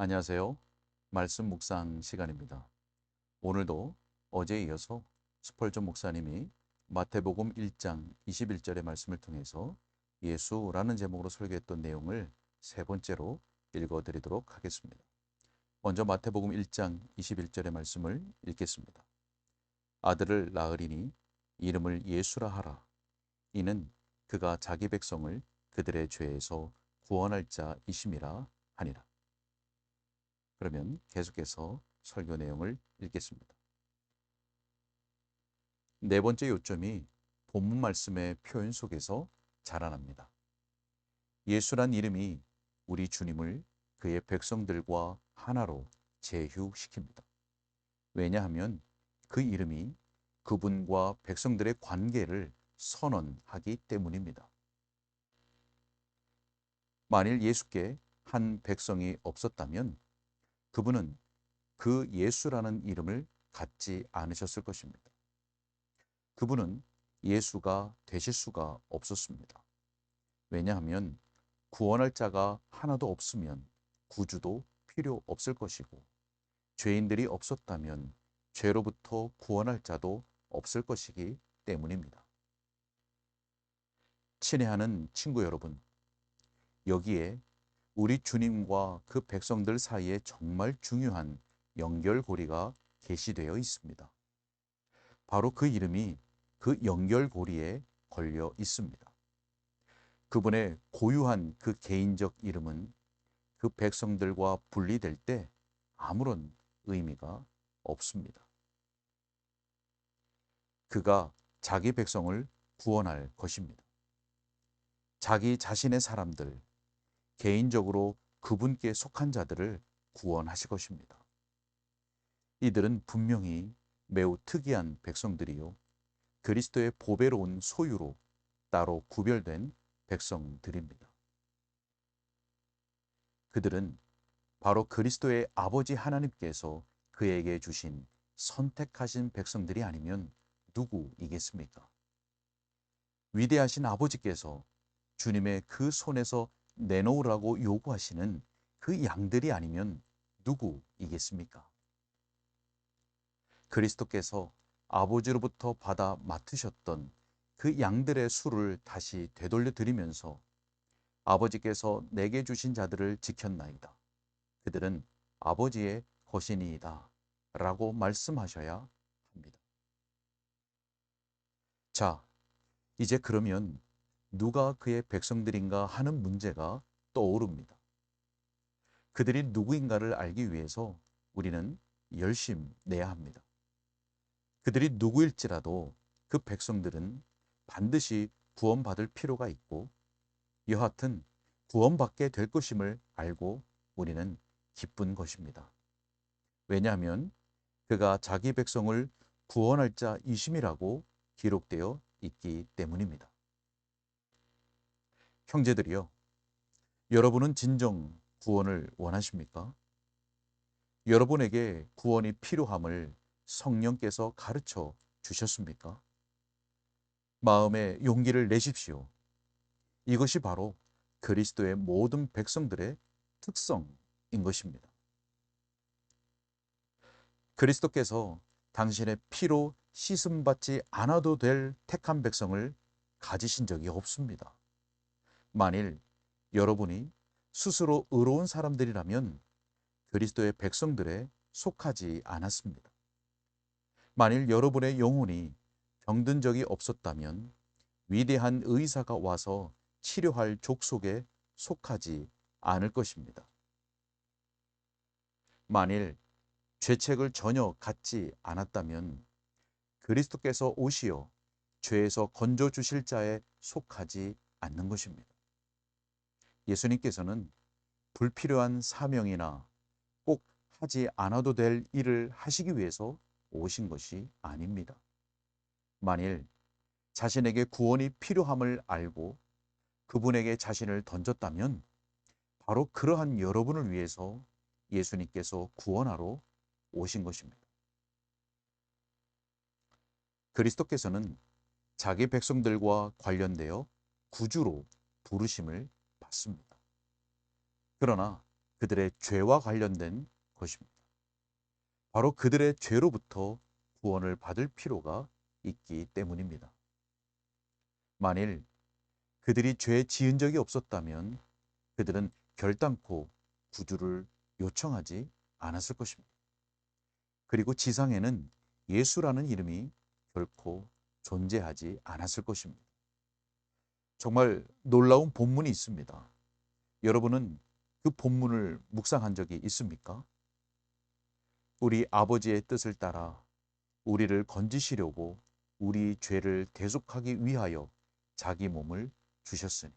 안녕하세요. 말씀 묵상 시간입니다. 오늘도 어제에 이어서 스펄전 목사님이 마태복음 1장 21절의 말씀을 통해서 예수라는 제목으로 설교했던 내용을 세 번째로 읽어드리도록 하겠습니다. 먼저 마태복음 1장 21절의 말씀을 읽겠습니다. 아들을 낳으리니 이름을 예수라 하라. 이는 그가 자기 백성을 그들의 죄에서 구원할 자이심이라 하니라. 그러면 계속해서 설교 내용을 읽겠습니다. 네 번째 요점이 본문 말씀의 표현 속에서 자라납니다. 예수란 이름이 우리 주님을 그의 백성들과 하나로 제휴시킵니다. 왜냐하면 그 이름이 그분과 백성들의 관계를 선언하기 때문입니다. 만일 예수께 한 백성이 없었다면 그분은 그 예수라는 이름을 갖지 않으셨을 것입니다. 그분은 예수가 되실 수가 없었습니다. 왜냐하면 구원할 자가 하나도 없으면 구주도 필요 없을 것이고 죄인들이 없었다면 죄로부터 구원할 자도 없을 것이기 때문입니다. 친애하는 친구 여러분, 여기에 우리 주님과 그 백성들 사이에 정말 중요한 연결고리가 게시되어 있습니다. 바로 그 이름이 그 연결고리에 걸려 있습니다. 그분의 고유한 그 개인적 이름은 그 백성들과 분리될 때 아무런 의미가 없습니다. 그가 자기 백성을 구원할 것입니다. 자기 자신의 사람들, 개인적으로 그분께 속한 자들을 구원하실 것입니다. 이들은 분명히 매우 특이한 백성들이요. 그리스도의 보배로운 소유로 따로 구별된 백성들입니다. 그들은 바로 그리스도의 아버지 하나님께서 그에게 주신 선택하신 백성들이 아니면 누구이겠습니까? 위대하신 아버지께서 주님의 그 손에서 내놓으라고 요구하시는 그 양들이 아니면 누구이겠습니까? 그리스도께서 아버지로부터 받아 맡으셨던 그 양들의 수를 다시 되돌려 드리면서 아버지께서 내게 주신 자들을 지켰나이다. 그들은 아버지의 거신이다. 라고 말씀하셔야 합니다. 자, 이제 그러면 누가 그의 백성들인가 하는 문제가 떠오릅니다. 그들이 누구인가를 알기 위해서 우리는 열심 내야 합니다. 그들이 누구일지라도 그 백성들은 반드시 구원받을 필요가 있고 여하튼 구원받게 될 것임을 알고 우리는 기쁜 것입니다. 왜냐하면 그가 자기 백성을 구원할 자이심이라고 기록되어 있기 때문입니다. 형제들이요. 여러분은 진정 구원을 원하십니까? 여러분에게 구원이 필요함을 성령께서 가르쳐 주셨습니까? 마음에 용기를 내십시오. 이것이 바로 그리스도의 모든 백성들의 특성인 것입니다. 그리스도께서 당신의 피로 씻음받지 않아도 될 택한 백성을 가지신 적이 없습니다. 만일 여러분이 스스로 의로운 사람들이라면 그리스도의 백성들에 속하지 않았습니다. 만일 여러분의 영혼이 병든 적이 없었다면 위대한 의사가 와서 치료할 족속에 속하지 않을 것입니다. 만일 죄책을 전혀 갖지 않았다면 그리스도께서 오시어 죄에서 건져 주실 자에 속하지 않는 것입니다. 예수님께서는 불필요한 사명이나 꼭 하지 않아도 될 일을 하시기 위해서 오신 것이 아닙니다. 만일 자신에게 구원이 필요함을 알고 그분에게 자신을 던졌다면 바로 그러한 여러분을 위해서 예수님께서 구원하러 오신 것입니다. 그리스도께서는 자기 백성들과 관련되어 구주로 부르심을 받습니다. 그러나 그들의 죄와 관련된 것입니다. 바로 그들의 죄로부터 구원을 받을 필요가 있기 때문입니다. 만일 그들이 죄 지은 적이 없었다면 그들은 결단코 구주를 요청하지 않았을 것입니다. 그리고 지상에는 예수라는 이름이 결코 존재하지 않았을 것입니다. 정말 놀라운 본문이 있습니다. 여러분은 그 본문을 묵상한 적이 있습니까? 우리 아버지의 뜻을 따라 우리를 건지시려고 우리 죄를 대속하기 위하여 자기 몸을 주셨으니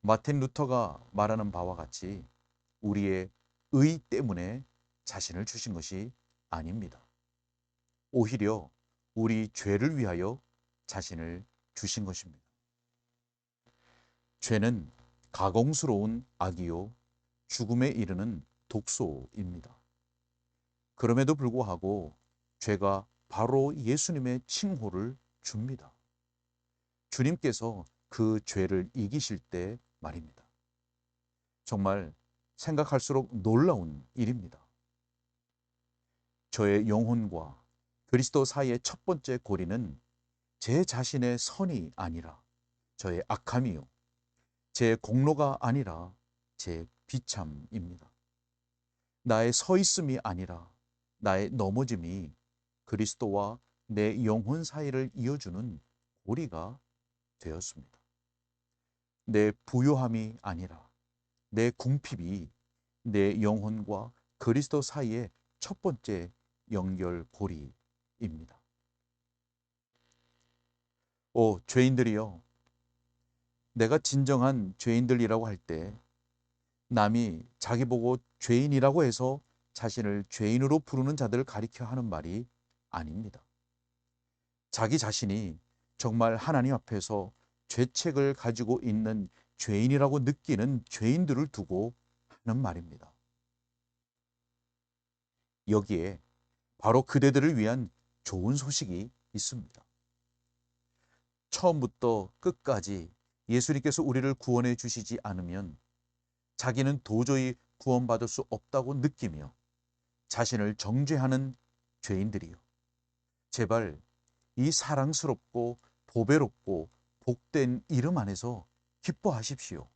마틴 루터가 말하는 바와 같이 우리의 의 때문에 자신을 주신 것이 아닙니다. 오히려 우리 죄를 위하여 자신을 주신 것입니다. 죄는 가공스러운 악이요 죽음에 이르는 독소입니다. 그럼에도 불구하고 죄가 바로 예수님의 칭호를 줍니다. 주님께서 그 죄를 이기실 때 말입니다. 정말 생각할수록 놀라운 일입니다. 저의 영혼과 그리스도 사이의 첫 번째 고리는 제 자신의 선이 아니라 저의 악함이요. 제 공로가 아니라 제 비참입니다. 나의 서 있음이 아니라 나의 넘어짐이 그리스도와 내 영혼 사이를 이어주는 고리가 되었습니다. 내 부요함이 아니라 내 궁핍이 내 영혼과 그리스도 사이의 첫 번째 연결 고리입니다. 오, 죄인들이여. 내가 진정한 죄인들이라고 할 때 남이 자기 보고 죄인이라고 해서 자신을 죄인으로 부르는 자들을 가리켜 하는 말이 아닙니다. 자기 자신이 정말 하나님 앞에서 죄책을 가지고 있는 죄인이라고 느끼는 죄인들을 두고 하는 말입니다. 여기에 바로 그대들을 위한 좋은 소식이 있습니다. 처음부터 끝까지 예수님께서 우리를 구원해 주시지 않으면 자기는 도저히 구원받을 수 없다고 느끼며 자신을 정죄하는 죄인들이요. 제발 이 사랑스럽고 보배롭고 복된 이름 안에서 기뻐하십시오.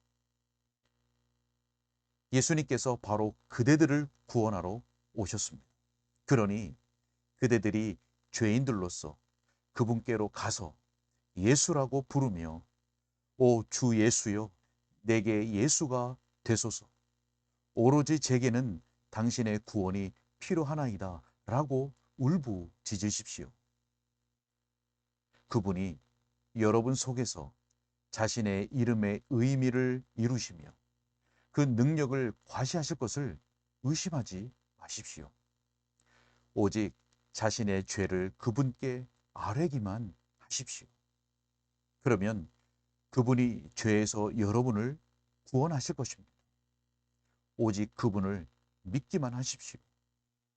예수님께서 바로 그대들을 구원하러 오셨습니다. 그러니 그대들이 죄인들로서 그분께로 가서 예수라고 부르며 오 주 예수여 내게 예수가 되소서 오로지 제게는 당신의 구원이 필요하나이다 라고 울부짖으십시오. 그분이 여러분 속에서 자신의 이름의 의미를 이루시며 그 능력을 과시하실 것을 의심하지 마십시오. 오직 자신의 죄를 그분께 아뢰기만 하십시오. 그러면 그분이 죄에서 여러분을 구원하실 것입니다. 오직 그분을 믿기만 하십시오.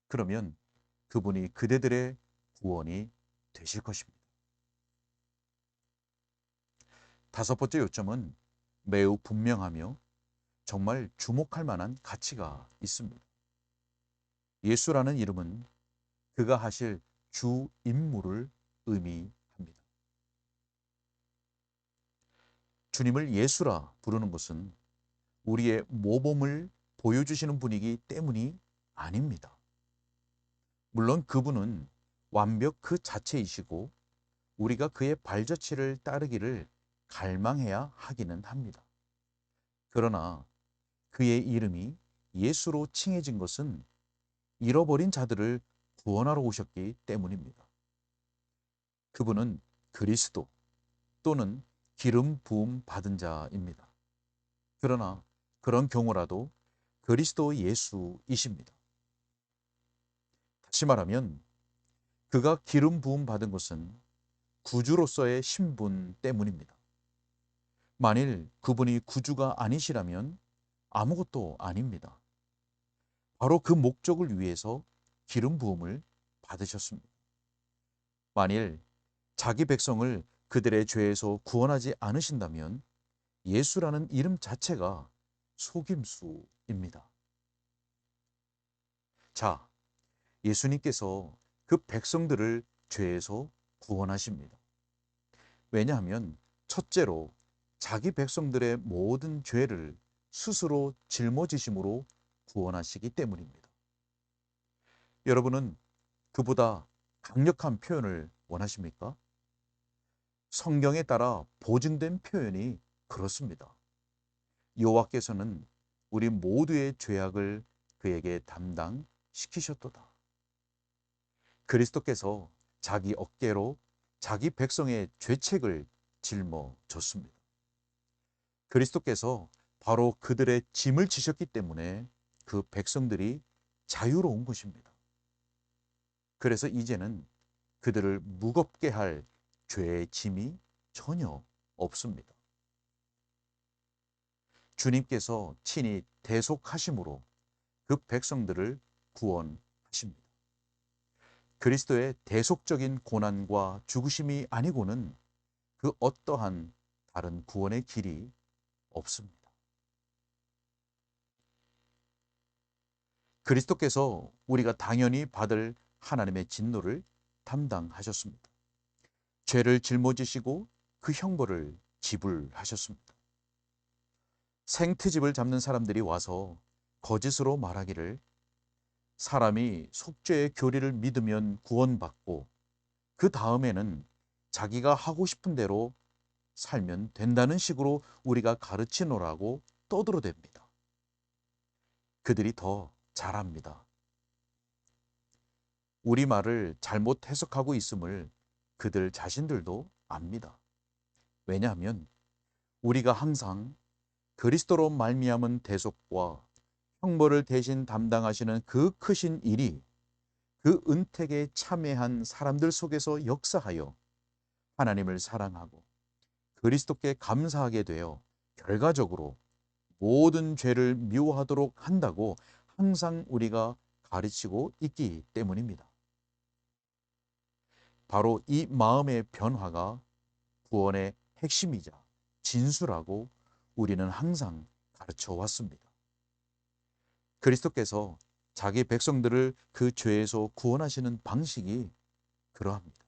그러면 그분이 그대들의 구원이 되실 것입니다. 다섯 번째 요점은 매우 분명하며 정말 주목할 만한 가치가 있습니다. 예수라는 이름은 그가 하실 주 임무를 의미합니다. 주님을 예수라 부르는 것은 우리의 모범을 보여주시는 분이기 때문이 아닙니다. 물론 그분은 완벽 그 자체이시고 우리가 그의 발자취를 따르기를 갈망해야 하기는 합니다. 그러나 그의 이름이 예수로 칭해진 것은 잃어버린 자들을 구원하러 오셨기 때문입니다. 그분은 그리스도 또는 기름 부음 받은 자입니다. 그러나 그런 경우라도 그리스도 예수이십니다. 다시 말하면 그가 기름 부음 받은 것은 구주로서의 신분 때문입니다. 만일 그분이 구주가 아니시라면 아무것도 아닙니다. 바로 그 목적을 위해서 기름 부음을 받으셨습니다. 만일 자기 백성을 그들의 죄에서 구원하지 않으신다면 예수라는 이름 자체가 속임수입니다. 자, 예수님께서 그 백성들을 죄에서 구원하십니다. 왜냐하면 첫째로 자기 백성들의 모든 죄를 스스로 짊어지심으로 구원하시기 때문입니다. 여러분은 그보다 강력한 표현을 원하십니까? 성경에 따라 보증된 표현이 그렇습니다. 여호와께서는 우리 모두의 죄악을 그에게 담당시키셨도다. 그리스도께서 자기 어깨로 자기 백성의 죄책을 짊어졌습니다. 그리스도께서 바로 그들의 짐을 지셨기 때문에 그 백성들이 자유로운 것입니다. 그래서 이제는 그들을 무겁게 할 죄의 짐이 전혀 없습니다. 주님께서 친히 대속하심으로 그 백성들을 구원하십니다. 그리스도의 대속적인 고난과 죽으심이 아니고는 그 어떠한 다른 구원의 길이 없습니다. 그리스도께서 우리가 당연히 받을 하나님의 진노를 담당하셨습니다. 죄를 짊어지시고 그 형벌을 지불하셨습니다. 생트집을 잡는 사람들이 와서 거짓으로 말하기를 사람이 속죄의 교리를 믿으면 구원받고 그 다음에는 자기가 하고 싶은 대로 살면 된다는 식으로 우리가 가르치노라고 떠들어댑니다. 그들이 더 잘합니다. 우리 말을 잘못 해석하고 있음을 그들 자신들도 압니다. 왜냐하면 우리가 항상 그리스도로 말미암은 대속과 형벌을 대신 담당하시는 그 크신 일이 그 은택에 참여한 사람들 속에서 역사하여 하나님을 사랑하고 그리스도께 감사하게 되어 결과적으로 모든 죄를 미워하도록 한다고 항상 우리가 가르치고 있기 때문입니다. 바로 이 마음의 변화가 구원의 핵심이자 진수라고 우리는 항상 가르쳐 왔습니다. 그리스도께서 자기 백성들을 그 죄에서 구원하시는 방식이 그러합니다.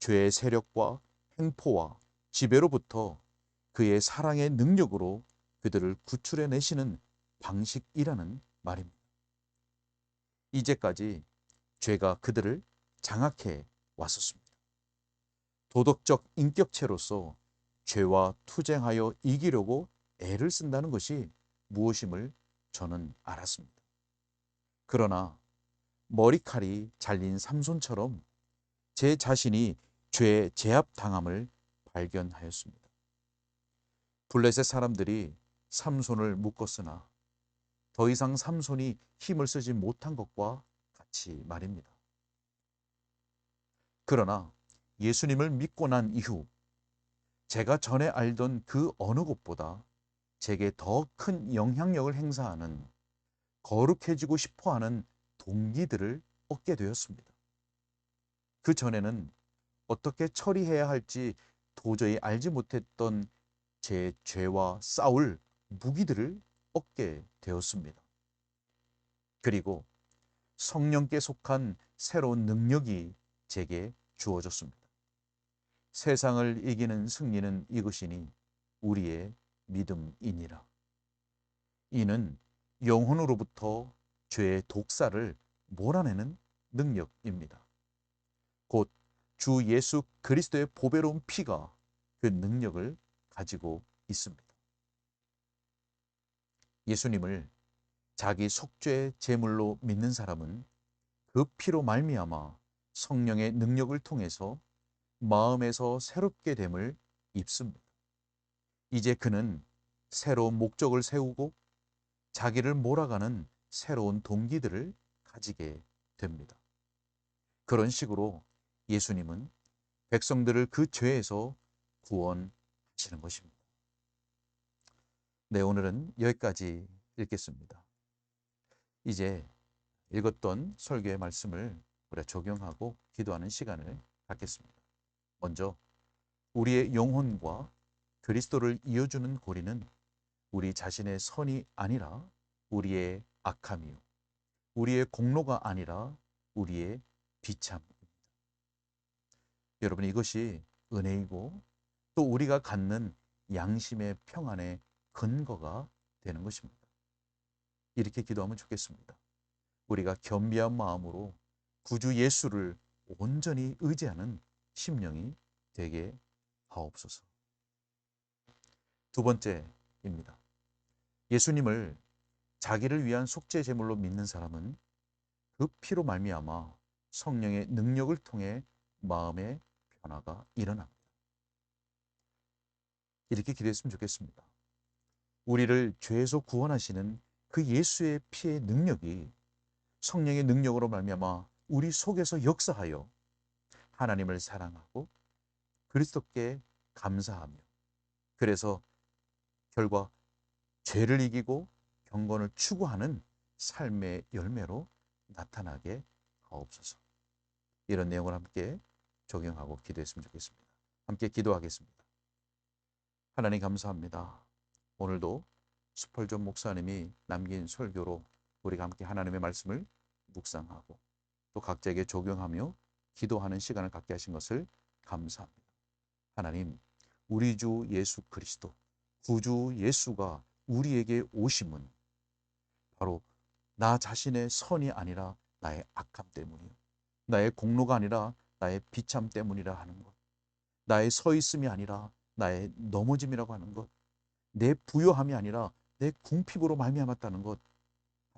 죄의 세력과 행포와 지배로부터 그의 사랑의 능력으로 그들을 구출해 내시는 방식이라는 말입니다. 이제까지 죄가 그들을 장악해 왔었습니다. 도덕적 인격체로서 죄와 투쟁하여 이기려고 애를 쓴다는 것이 무엇임을 저는 알았습니다. 그러나 머리칼이 잘린 삼손처럼 제 자신이 죄에 제압당함을 발견하였습니다. 블레셋 사람들이 삼손을 묶었으나 더 이상 삼손이 힘을 쓰지 못한 것과 같이 말입니다. 그러나 예수님을 믿고 난 이후 제가 전에 알던 그 어느 곳보다 제게 더 큰 영향력을 행사하는 거룩해지고 싶어 하는 동기들을 얻게 되었습니다. 그 전에는 어떻게 처리해야 할지 도저히 알지 못했던 제 죄와 싸울 무기들을 얻게 되었습니다. 그리고 성령께 속한 새로운 능력이 제게 주어졌습니다. 세상을 이기는 승리는 이것이니 우리의 믿음이니라. 이는 영혼으로부터 죄의 독사를 몰아내는 능력입니다. 곧 주 예수 그리스도의 보배로운 피가 그 능력을 가지고 있습니다. 예수님을 자기 속죄 제물로 믿는 사람은 그 피로 말미암아 성령의 능력을 통해서 마음에서 새롭게 됨을 입습니다. 이제 그는 새로운 목적을 세우고 자기를 몰아가는 새로운 동기들을 가지게 됩니다. 그런 식으로 예수님은 백성들을 그 죄에서 구원하시는 것입니다. 네, 오늘은 여기까지 읽겠습니다. 이제 읽었던 설교의 말씀을 우리가 적용하고 기도하는 시간을 갖겠습니다. 먼저 우리의 영혼과 그리스도를 이어주는 고리는 우리 자신의 선이 아니라 우리의 악함이요. 우리의 공로가 아니라 우리의 비참입니다. 여러분 이것이 은혜이고 또 우리가 갖는 양심의 평안의 근거가 되는 것입니다. 이렇게 기도하면 좋겠습니다. 우리가 겸비한 마음으로 구주 예수를 온전히 의지하는 심령이 되게 하옵소서. 두 번째입니다. 예수님을 자기를 위한 속죄 제물로 믿는 사람은 그 피로 말미암아 성령의 능력을 통해 마음의 변화가 일어납니다. 이렇게 기도했으면 좋겠습니다. 우리를 죄에서 구원하시는 그 예수의 피의 능력이 성령의 능력으로 말미암아 우리 속에서 역사하여 하나님을 사랑하고 그리스도께 감사하며 그래서 결과 죄를 이기고 경건을 추구하는 삶의 열매로 나타나게 하옵소서. 이런 내용을 함께 적용하고 기도했으면 좋겠습니다. 함께 기도하겠습니다. 하나님 감사합니다. 오늘도 수펄전 목사님이 남긴 설교로 우리가 함께 하나님의 말씀을 묵상하고 또 각자에게 적용하며 기도하는 시간을 갖게 하신 것을 감사합니다. 하나님, 우리 주 예수 그리스도, 구주 예수가 우리에게 오심은 바로 나 자신의 선이 아니라 나의 악함 때문이요. 나의 공로가 아니라 나의 비참 때문이라 하는 것. 나의 서 있음이 아니라 나의 넘어짐이라고 하는 것. 내 부요함이 아니라 내 궁핍으로 말미암았다는 것.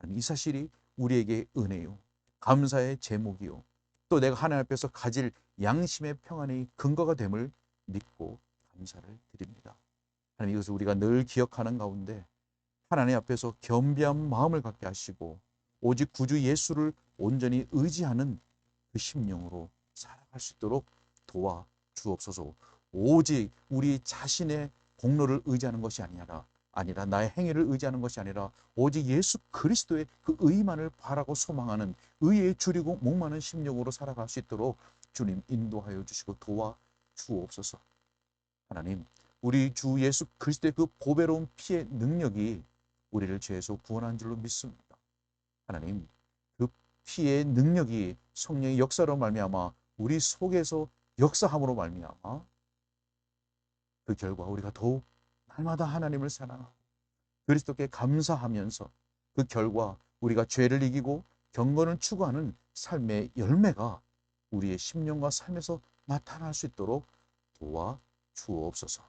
이 사실이 우리에게 은혜요. 감사의 제목이요. 또 내가 하나님 앞에서 가질 양심의 평안의 근거가 됨을 믿고 감사를 드립니다. 하나님 이것을 우리가 늘 기억하는 가운데 하나님 앞에서 겸비한 마음을 갖게 하시고 오직 구주 예수를 온전히 의지하는 그 심령으로 살아갈 수 있도록 도와 주옵소서. 오직 우리 자신의 공로를 의지하는 것이 아니라 아니라 나의 행위를 의지하는 것이 아니라 오직 예수 그리스도의 그 의만을 바라고 소망하는 의에 줄이고 목마는 심령으로 살아갈 수 있도록 주님 인도하여 주시고 도와 주옵소서. 하나님, 우리 주 예수 그리스도의 그 보배로운 피의 능력이 우리를 죄에서 구원한 줄로 믿습니다. 하나님, 그 피의 능력이 성령의 역사로 말미암아 우리 속에서 역사함으로 말미암아 그 결과 우리가 더욱 날마다 하나님을 사랑하고 그리스도께 감사하면서 그 결과 우리가 죄를 이기고 경건을 추구하는 삶의 열매가 우리의 심령과 삶에서 나타날 수 있도록 도와 주옵소서.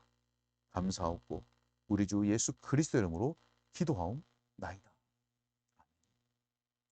감사하고 우리 주 예수 그리스도 이름으로 기도하옵나이다.